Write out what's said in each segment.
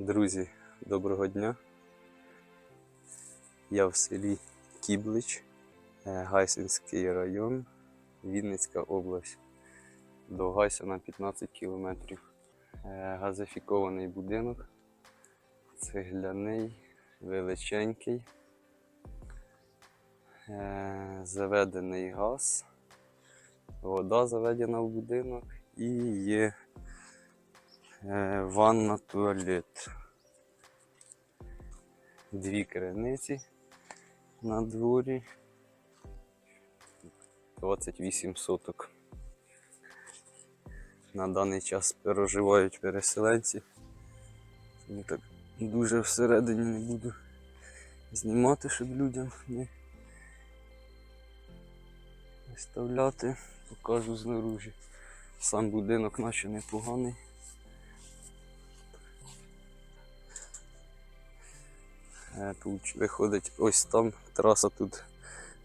Друзі, доброго дня. Я в селі Кіблич, е, Гайсинський район, Вінницька область. До Гайсина 15 кілометрів. Е, Газифікований будинок, цегляний, величенький, Е, заведений газ, вода заведена в будинок і є ванна туалет. Дві криниці на дворі. 28 соток. На даний час проживають переселенці. Тому так дуже всередині не буду знімати, щоб людям не виставляти. Покажу знаружі. Сам будинок наче непоганий. Тут виходить ось там траса тут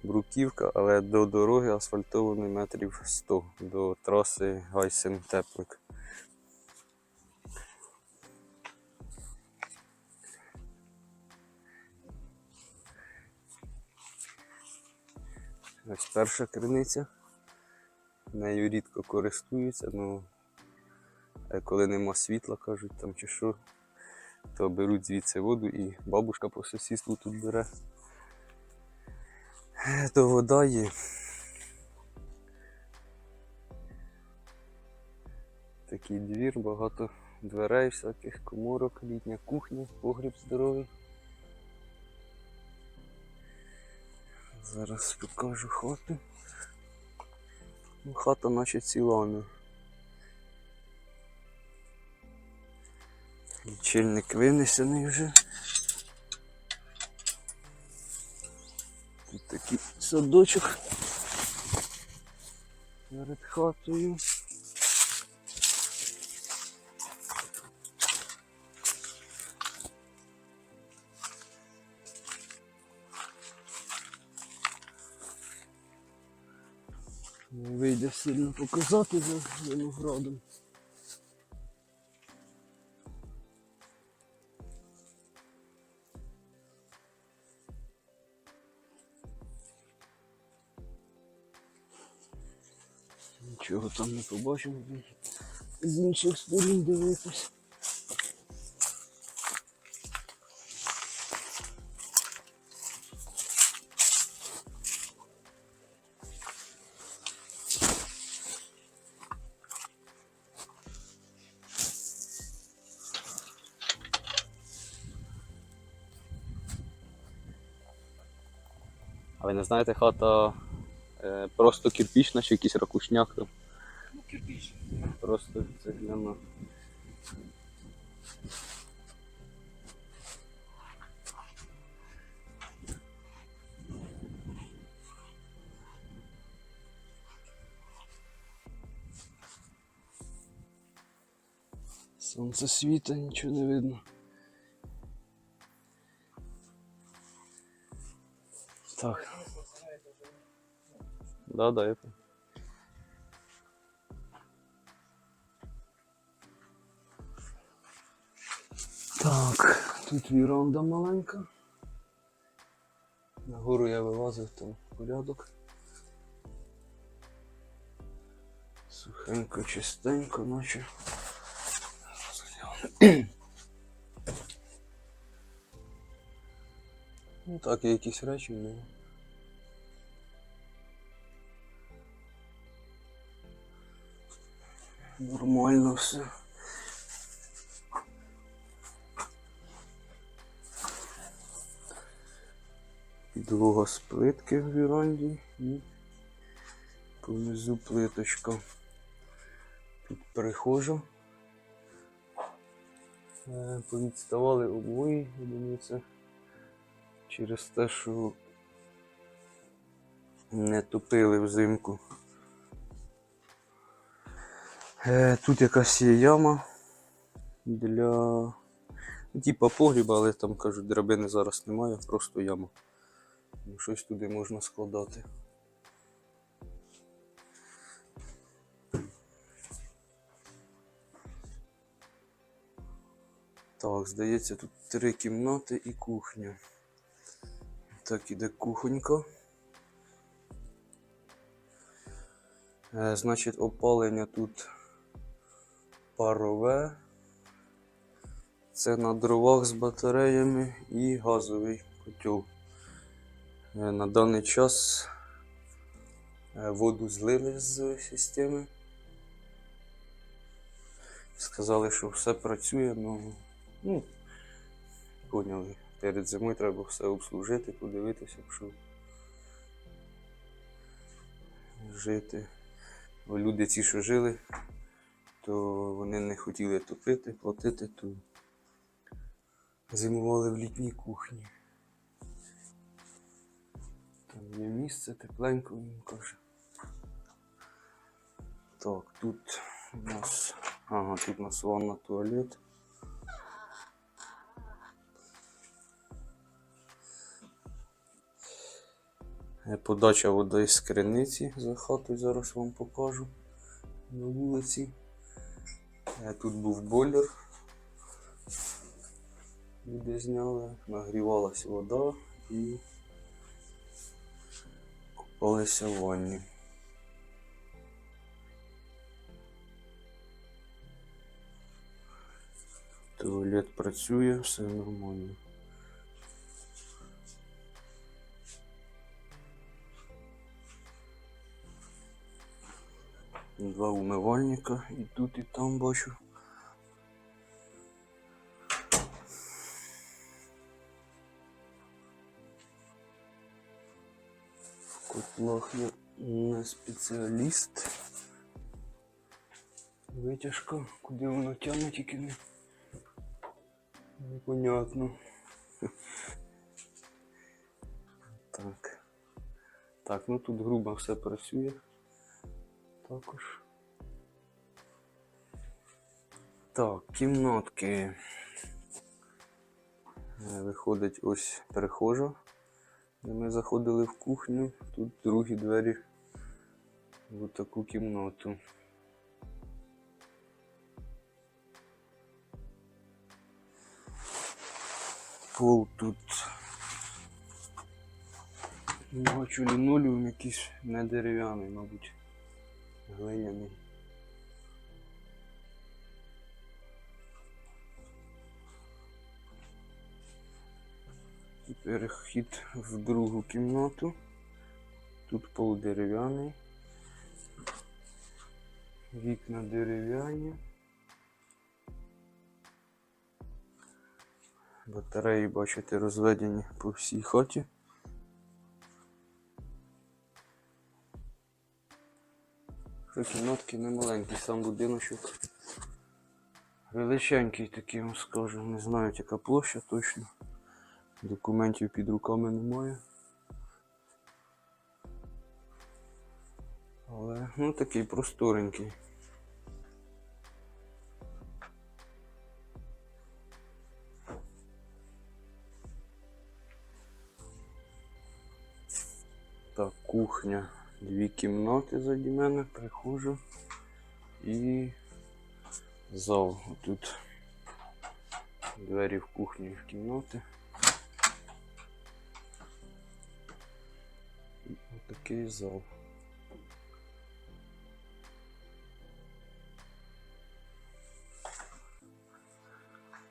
бруківка, але до дороги асфальтований метрів 100 до траси Гайсен Теплик. Ось перша криниця. Нею рідко користуються, ну е, коли нема світла, кажуть там чи що, то беруть звідси воду і бабушка по сусідству тут бере. То вода є. Такий двір, багато дверей, всяких коморок, літня кухня, погріб здоровий. Зараз покажу хату. Ну, Хата наче ціла. Лічильник винесений вже. Тут такий садочок перед хатою. Не вийде сильно показати за виноградом. Нічого там не побачимо. З інших сторін дивитись. А ви не знаєте, хата просто кирпічна чи якийсь ракушняк там? Ну, кирпич. Просто цегляна. Сонце світа, нічого не видно. Так. Да, да, я понял. Так, тут віранда маленька. Нагору я вилазив, там порядок. Сухенько, чистенько, наче. Ну так, є якісь речі в нього. Нормально все. Підлога з плитки в віранді і понизу плиточка. Тут прихожа. Е, Повідставали обої, думаю, це через те, що не топили взимку. Е, Тут якась є яма для ну, типа погріба, але там кажуть, драбини зараз немає, просто яма. Ну, Щось туди можна складати. Так, здається, тут три кімнати і кухня. Так, іде кухонька. Е, значить, опалення тут парове. Це на дровах з батареями і газовий котел. Е, На даний час е, воду злили з системи. Сказали, що все працює, ну, ну поняли. Перед зимою треба все обслужити, подивитися, щоб жити. Люди ці, що жили, то вони не хотіли топити, платити, то зимували в літній кухні. Там є місце, тепленько він каже. Так, тут у нас. Ага, тут у нас ванна туалет. Подача води з криниці за хатою зараз вам покажу на вулиці. Е, Тут був бойлер. Люди зняли, нагрівалася вода і купалися в ванні. Туалет працює, все нормально. Два умивальника і тут, і там бачу. В котлах я не спеціаліст. Витяжка, куди воно тягне, тільки не непонятно. Так. Так, ну тут грубо все працює. Також. Так, кімнатки. Е, Виходить ось перехожа, де ми заходили в кухню. Тут другі двері в таку кімнату. Пол тут. Бачу лінолеум якийсь не дерев'яний, мабуть. Глиняний. Тепер хід в другу кімнату. Тут пол дерев'яний. Вікна дерев'яні. Батареї, бачите, розведені по всій хаті. Що кімнатки не маленькі, сам будиночок. Величенький такий вам скажу, не знаю яка площа точно. Документів під руками немає. Але ну такий просторенький. Так, кухня. Дві кімнати заді мене, прихожу. І зал. Тут двері в кухню в кімнати. Отакий зал.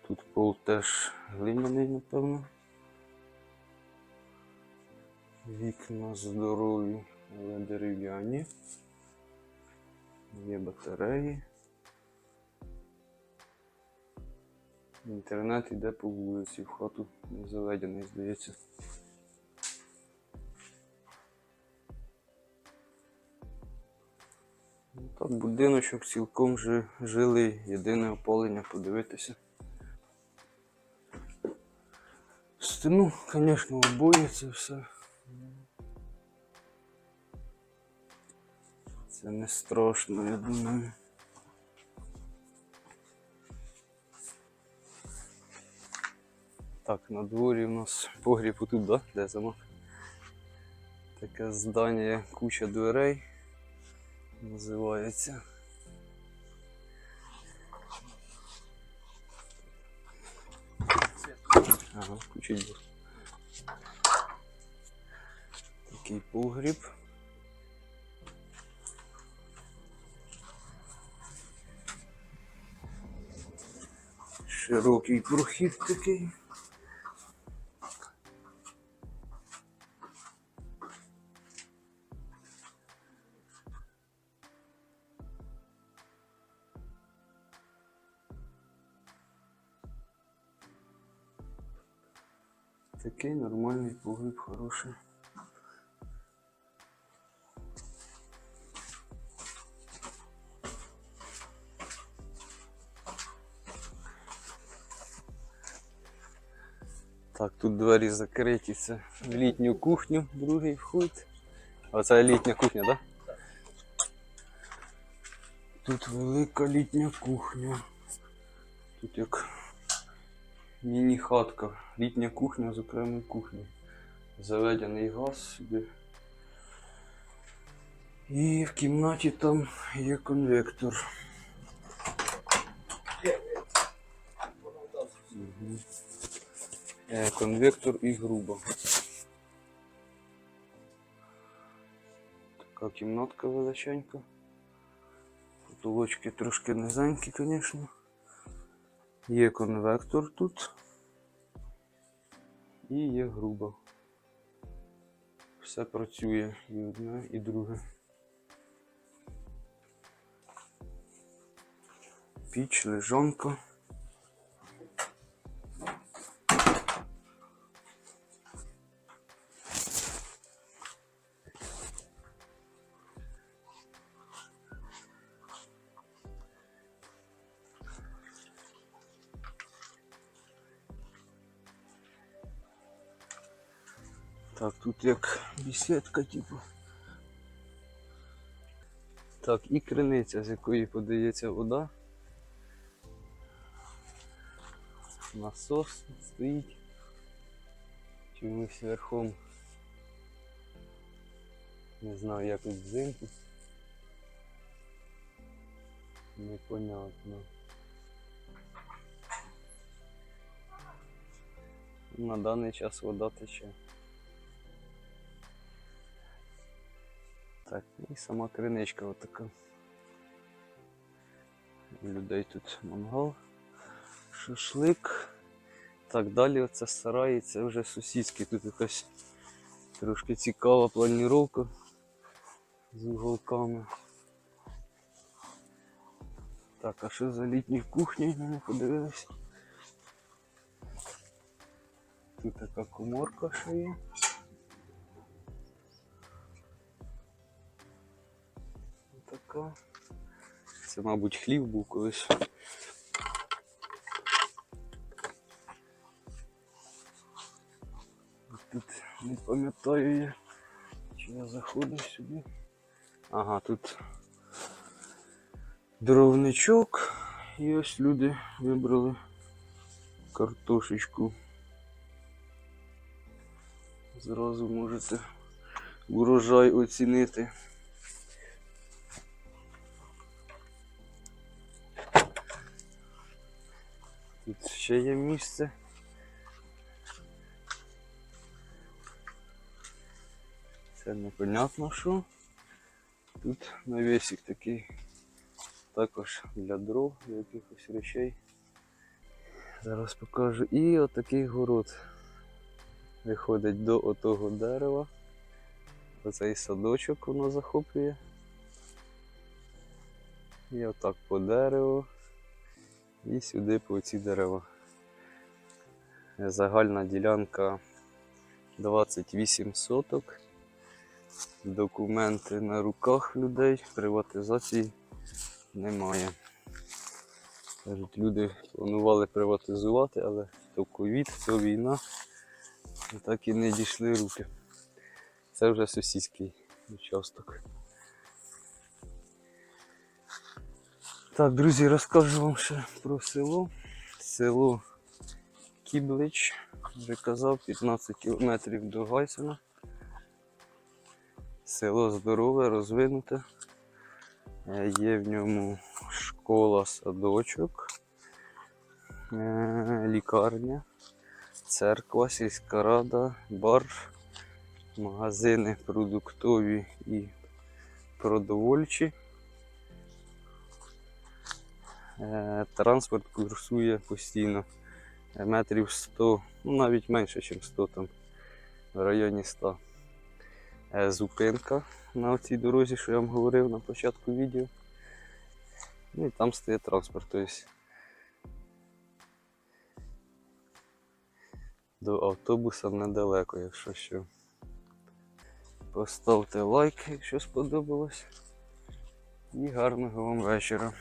Тут пол теж глиняний, напевно. Вікна здорові, але дерев'яні. Є батареї. Інтернет йде по вулиці, в хату не заведений, здається. Ну, Так, будиночок цілком жи- жилий, єдине опалення подивитися. Стіну, звісно, обоє це все. Це не страшно, я думаю. Так, на дворі у нас погріб тут, да? Де замок? Таке здання, куча дверей називається. Ага, включить був. Такий погріб. Широкий прохід такий. Такий нормальний погріб, хороший. Тут двері закриті, це в літню кухню, другий вход. А це літня кухня, так? Да? Тут велика літня кухня. Тут як міні-хатка, літня кухня з окремою кухнею. Заведений газ сюди. І в кімнаті там є конвектор. Мгм. Е, Конвектор і грубо. Така кімнатка величенька. Потолочки трошки низенькі, звісно. Є конвектор тут. І є грубо. Все працює і одне, і друге. Піч, лежанка. Так, тут як бесідка, типу. Так, і криниця, з якої подається вода. Насос стоїть. Чомусь верхом. Не знаю, як тут взимку. Непонятно. На даний час вода тече. Так, і сама криничка отака. У людей тут мангал, шашлик. Так, далі оце сарай, це вже сусідський. Тут якась трошки цікава планіровка з уголками. Так, а що за літні кухні? Не подивилися. Тут така коморка ще є. Така. Це, мабуть, хлів був колись. Тут не пам'ятаю я, чи я заходив сюди. Ага, тут дровничок. І ось люди вибрали картошечку. Зразу можете урожай оцінити. Тут ще є місце. Це непонятно що. Тут навісик такий також для дров, для якихось речей. Зараз покажу. І отакий город виходить до отого дерева. Оцей садочок воно захоплює. І отак по дереву. І сюди по ці дерева. Загальна ділянка 28 соток. Документи на руках людей, приватизації немає. Кажуть, люди планували приватизувати, але то ковід, то війна. Так і не дійшли руки. Це вже сусідський участок. Так, друзі, розкажу вам ще про село. Село Кіблич, вже казав, 15 кілометрів до Гайсена. Село здорове, розвинуте. Е, Є в ньому школа, садочок, е, лікарня, церква, сільська рада, бар, магазини продуктові і продовольчі. Е, Транспорт курсує постійно е, метрів 100, ну навіть менше, ніж 100 там, в районі 100. Е, Зупинка на цій дорозі, що я вам говорив на початку відео. Ну і там стоїть транспорт. Тобто до автобуса недалеко, якщо що. Поставте лайк, якщо сподобалось. І гарного вам вечора.